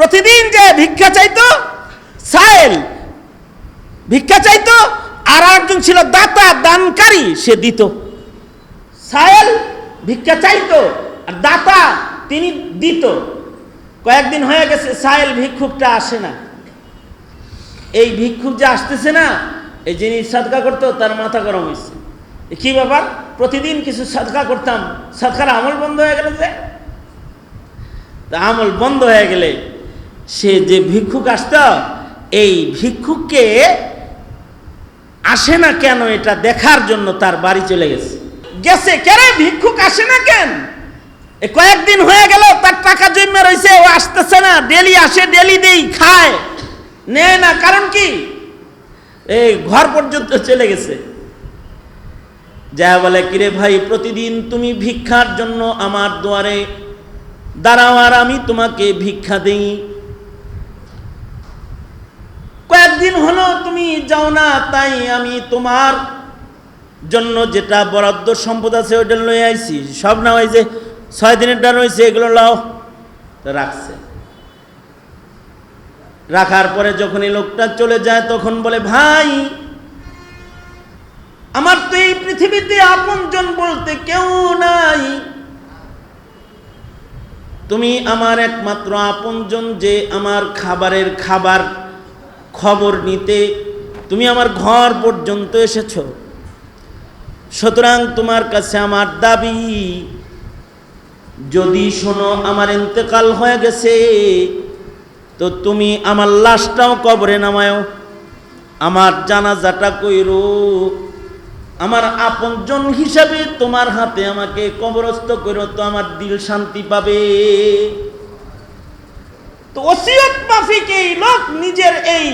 প্রতিদিন যে ভিক্ষা চাইতো, সাহেল, ভিক্ষা চাইতো, আর একজন ছিল দাতা দানকারী, সে দিত। সাহেল ভিক্ষা চাইতো, আর দাতা তিনি দিত। কয়েকদিন হয়ে গেছে, সাহেল ভিক্ষুকটা আসে না। এই ভিক্ষুক যে আসতেছে না, এই যিনি সাদকা করতো, তার মাথা গরম হয়েছে। কি ব্যাপার? প্রতিদিন কিছু সাদকা করতাম, সাদকার আমল বন্ধ হয়ে গেল যে? আমল বন্ধ হয়ে গেলে সে যে ভিক্ষুক আসত, এই ভিক্ষুককে আসে না কেন এটা দেখার জন্য তার বাড়ি চলে গেছে। গেছে কেন? ভিক্ষুক আসে না কেন? কয়েকদিন হয়ে গেল, তার টাকা জমে রয়েছে ও আসতেছে না। ডেলি আসে, ডেলি দেই, খায়, নেয় না। কারণ কি? এই ঘর পর্যন্ত চলে গেছে। যা বলে, কিরে ভাই, প্রতিদিন তুমি ভিক্ষার জন্য আমার দুয়ারে দাঁড়াও আর আমি তোমাকে ভিক্ষা দেই। কয়েকদিন হলো তুমি যাও না, তাই আমি তোমার জন্য যেটা বরাদ্দ সম্পদ আছে ওইটা লয়ে আইছি। সব না ওই যে ছয় দিনেরটা রয়েছে এগুলো লাও, রাখছে। রাখার পরে যখন এই লোকটা চলে যায়, তখন বলে, ভাই, আমার তো এই পৃথিবীতে আপনজন বলতে কেউ নাই। তুমি আমার একমাত্র আপনজন যে আমার খাবারের খাবার খবর নিতে তুমি আমার ঘর পর্যন্ত এসেছ। সুতরাং তোমার কাছে আমার দাবি, যদি শোনো আমার ইন্তেকাল হয়ে গেছে, তো তুমি আমার লাশটাও কবরে নামায়ও, আমার জানাজাটা কইরো। আমার আপনজন হিসাবে তোমার হাতে আমাকে কবরস্থ করো তো আমার দিল শান্তি পাবে। তো ওসিয়ত মাফিক এই লোক নিজের এই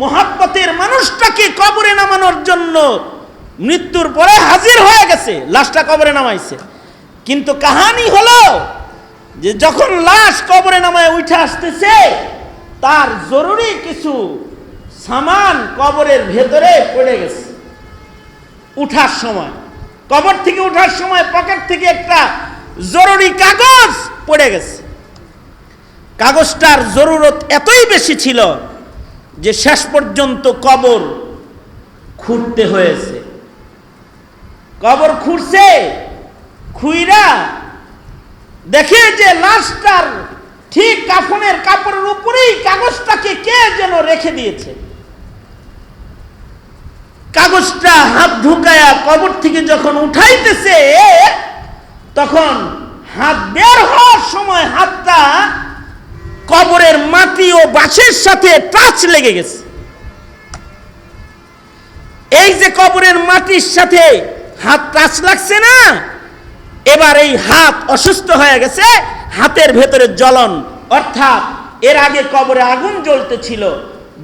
মহাব্বতের মানুষটাকে কবরে নামানোর জন্য মৃত্যুর পরে হাজির হয়ে গেছে, লাশটা কবরে নামাইছে। কিন্তু কাহানি হলো যে যখন লাশ কবরে নামায় উঠে আসতেছে, তার জরুরি কিছু সামান কবরের ভেতরে পড়ে গেছে। উঠার সময়, কবর থেকে উঠার সময় পকেট থেকে একটা জরুরি কাগজ পড়ে গেছে। কাগজটার জরুরত এতই বেশি ছিল যে শেষ পর্যন্ত কবর খুঁড়তে হয়েছে। কবর খুঁড়ছে, খুইরা দেখে যে লাশটার ঠিক কাফনের কাপড়ের উপরেই কাগজটাকে কে যেন রেখে দিয়েছে। কাগজটা হাত ঢুকায়া কবর থেকে যখন উঠাইতেছে, তখন হাত বের হওয়ার সময় হাতটা কবরের মাটি ও বাঁশের সাথে টাচ লেগে গেছে। এই যে কবরের মাটির সাথে হাত টাচ লাগছে না, এবার এই হাত অসুস্থ হয়ে গেছে, হাতের ভেতরে জ্বলন। অর্থাৎ এর আগে কবরে আগুন জ্বলতে ছিল,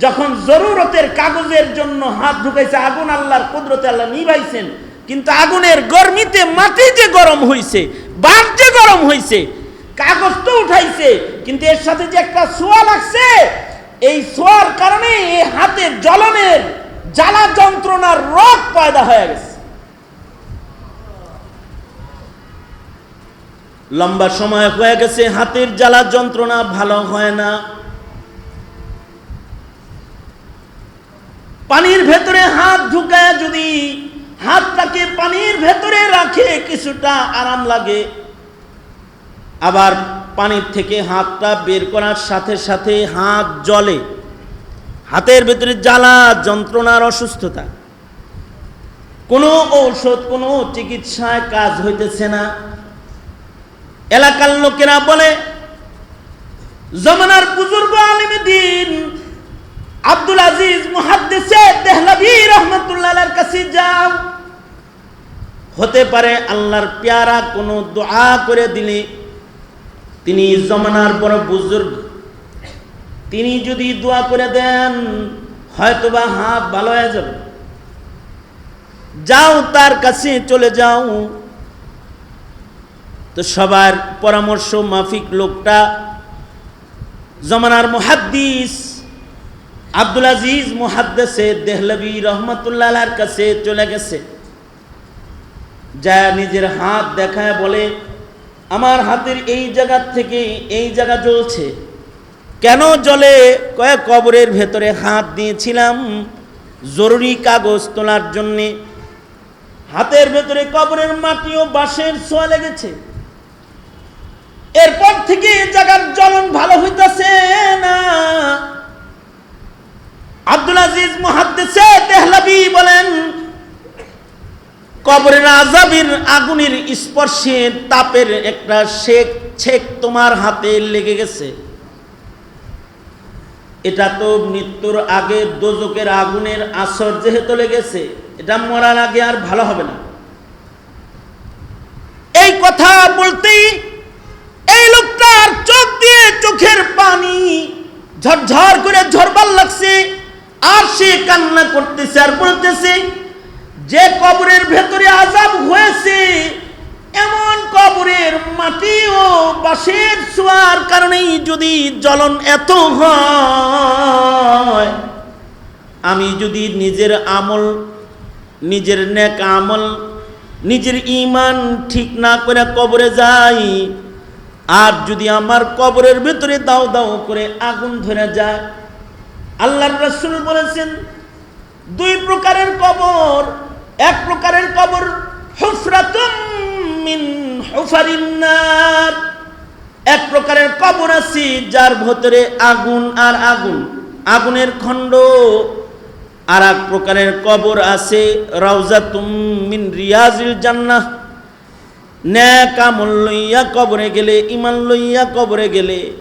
যখন জরুরতের কাগজের জন্য হাত ঢুকাইছে, আগুন আল্লাহর কুদরতে আল্লাহ নিভাইছেন। কিন্তু আগুনের গরমিতে মাটি যে গরম হইছে বাদ যে গরম হইছে কাগজ তো উঠাইছে, কিন্তু এর সাথে যে একটা সোয়া লাগছে, এই সোয়ার কারণে এই হাতের জ্বলনের জ্বালা যন্ত্রণার রোগ পয়দা হয়ে গেছে। লম্বা সময় হয়ে গেছে, হাতের জ্বালা যন্ত্রণা ভালো হয় না। পানির ভেতরে হাত ঢুকায় যদি হাতটাকে পানির ভেতরে রাখে, কিছুটা আরাম লাগে। আবার পানির থেকে হাতটা বের করার সাথে সাথে হাত জলে হাতের ভেতরে জ্বালা, যন্ত্রণার অসুস্থতা। কোনো ঔষধ, কোনো চিকিৎসায় কাজ হইতেছে না। এলাকার লোকেরা বলে, জমানার বুজুর্গ দিন, আব্দুল আজিজ মুহাদ্দিসে দেহলাভি রহমতুল্লাহর কাছে যাও। হতে পারে আল্লাহর পেয়ারা কোনো দোয়া করে দিলে তিনি জমানার বড় বুজুর্গ। তিনি যদি দোয়া করে দেন, হয়তোবা হাত ভালো হয়ে যাবে। যাও তার কাছে চলে যাও। তো সবার পরামর্শ মাফিক লোকটা জমানার মুহাদ্দিস আব্দুল আজিজ মুহাদ্দেসে দেহলবি রহমতুল্লাহর কাছে চলে গেছে। যা নিজের হাত দেখায় বলে আমার হাতের এই জায়গা থেকে এই জায়গা জ্বলছে। কেন জলে কয়েক কবরের ভেতরে হাত দিয়েছিলাম? জরুরি কাগজ তোলার জন্যে। হাতের ভেতরে কবরের মাটি ও বাঁশের ছোঁয়া লেগেছে। এরপর থেকে এই জায়গার জ্বলন ভালো হইতাছে না। আব্দুল আজিজ মহাদ্দেশে দেহলাবি কবরের আজাবির আগুনের স্পর্শে তাপের একটা শেক ছেক তোমার হাতে লেগে গেছে। এটা তো মৃত্যুর আগে দোজকের আগুনের আসর যেহেতু লেগেছে, এটা মরার আগে আর ভালো হবে না। এই কথা বলতেই এই লোকটার চোখ দিয়ে চোখের পানি ঝরঝর করে ঝরবার লাগছে, আর সে কান্না করতেছে আর বলতেছে যে কবরের ভেতরে আজাব হয়েছে, এমন কবরের মাটি ও বাঁশের ছোঁয়ার কারণেই যদি জ্বলন এত হয়, আমি যদি নিজের আমল, নিজের নেক আমল, নিজের ইমান ঠিক না করে কবরে যাই, আর যদি আমার কবরের ভেতরে দাও দাও করে আগুন ধরে যায়, আল্লাহর রাসূল বলেছেন, দুই প্রকারের কবর এক প্রকারের কবর এক প্রকারের কবর আছে যার ভেতরে আগুন আর আগুন, আগুনের খণ্ড। আর এক প্রকারের কবর আছে রাউজাতুম মিন লইয়া কবরে গেলে ইমান লইয়া কবরে গেলে।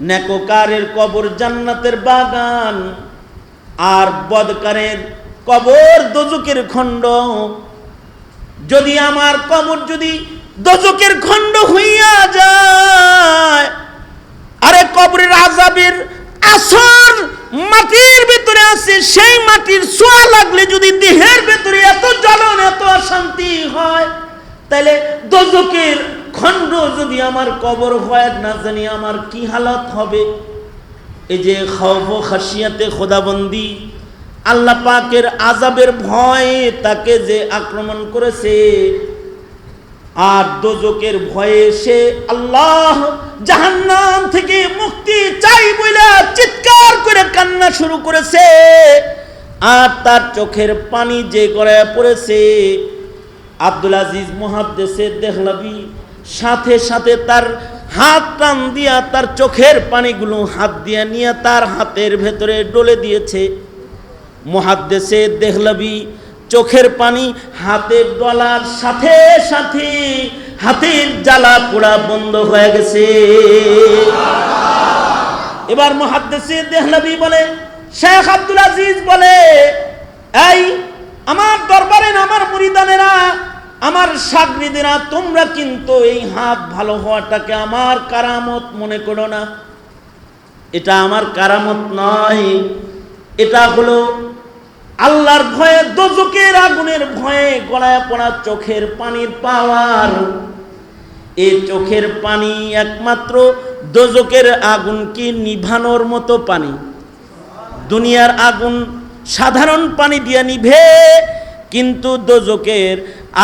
নেকোকারের কবর জান্নাতের বাগান। আর বদকারের কবর দজুকের খণ্ড। যদি আমার কবর যদি দজকের খণ্ড হইয়া যায়, আরে কবরের আজাবের আসর মাটির ভিতরে আছে, সেই মাটির ছোঁয়া লাগলে যদি দেহের ভিতরে এত জ্বলন, এত অশান্তি হয়, তাহলে দজকের খণ্ড যদি আমার কবর হয়, না জানি আমার কি হালত হবে। এই যে খব খাসিয়াতে খোদাবন্দি আল্লাহ পাকের আজাবের ভয়ে তাকে যে আক্রমণ করেছে, আর দোজকের ভয়ে সে আল্লাহ জাহান্নাম থেকে মুক্তি চাই বলে চিৎকার করে কান্না শুরু করেছে। আর তার চোখের পানি যে গড়ায় পড়েছে, আব্দুল আজিজ মহাদ্দেশে দেখলাবি সাথে সাথে তার হাত টান দিয়া তার চোখের পানিগুলো হাত দিয়া নিয়ে তার হাতের ভেতরে ডলে দিয়েছে। মহাদ্দেশে দেখলাবি চোখের পানি, হাতের ডলার, সাথে সাথে হাতের জ্বালা পোড়া বন্ধ হয়ে গেছে। এবার মহাদ্দেশে দেহলাবি বলে, শেখ আব্দুল আজিজ বলে, এই, আমার দরবারে আমার মুরিদানেরা আমার সাগরিদেরা তোমরা কিন্তু এই হাত ভালো হওয়াটাকে আমার কারামত মনে করো না। এটা আমার কারামত নয়। এটা হলো আল্লাহর ভয়ে দোজকের আগুনের ভয়ে গলায় পড়া চোখের পানির পাওয়ার। এই চোখের পানি একমাত্র দোজকের আগুনকে নিভানোর মতো পানি? দুনিয়ার আগুন সাধারণ পানি দিয়ে নিভে, কিন্তু দোজকের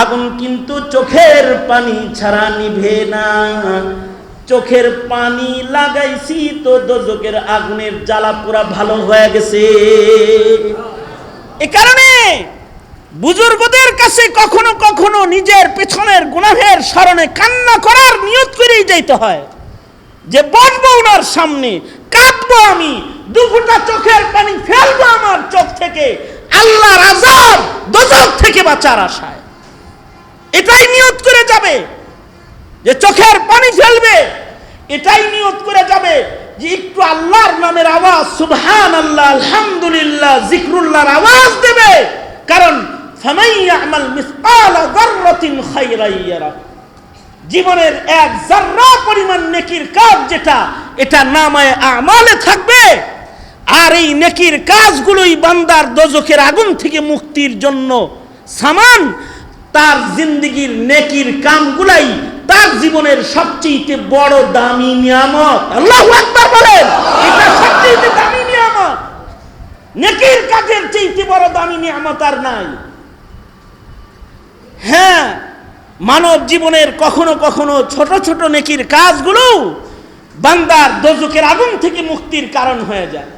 আগুন কিন্তু চোখের পানি ছাড়া নিভে না। চোখের পানি লাগাইছি তো দোজকের আগুনের জ্বালা পুরা ভালো হয়ে গেছে। এ কারণে বুজুর্গদের কাছে কখনো কখনো নিজের পেছনের গুনাহের স্মরণে কান্না করার নিয়ত করেই যাইতে হয়। যে বসবো ওনার সামনে কাঁদবো আমি দুফুটা চোখের পানি ফেলব আমার চোখ থেকে, আল্লাহর আজাব দোজক থেকে বাঁচার আশায়। এটাই নিয়ত করে যাবে। যে চোখের পানি ফেলবে, এটাই নিয়ত করে যাবে। যে একটু আল্লাহর নামের আওয়াজ সুবহান আল্লাহ আলহামদুলিল্লাহ, জিক্রুল্লাহর আওয়াজ দেবে। কারণ জীবনের এক জাররা পরিমাণ নেকির কাজ যেটা, এটা নামায় আমালে থাকবে। আর এই নেকির কাজগুলোই বান্দার দোজখের আগুন থেকে মুক্তির জন্য সামান। তার জিন্দগির নেকির কামগুলাই তার জীবনের সবচেয়ে বড় দামি নিয়ামত। আল্লাহু আকবার বলেন। এটা সবচেয়ে দামি নিয়ামত। নেকির কাজের বড় দামি নিয়ামত আর নাই। হ্যাঁ মানব জীবনের কখনো কখনো ছোট ছোট নেকির কাজগুলো বান্দার দোজকের আগুন থেকে মুক্তির কারণ হয়ে যায়।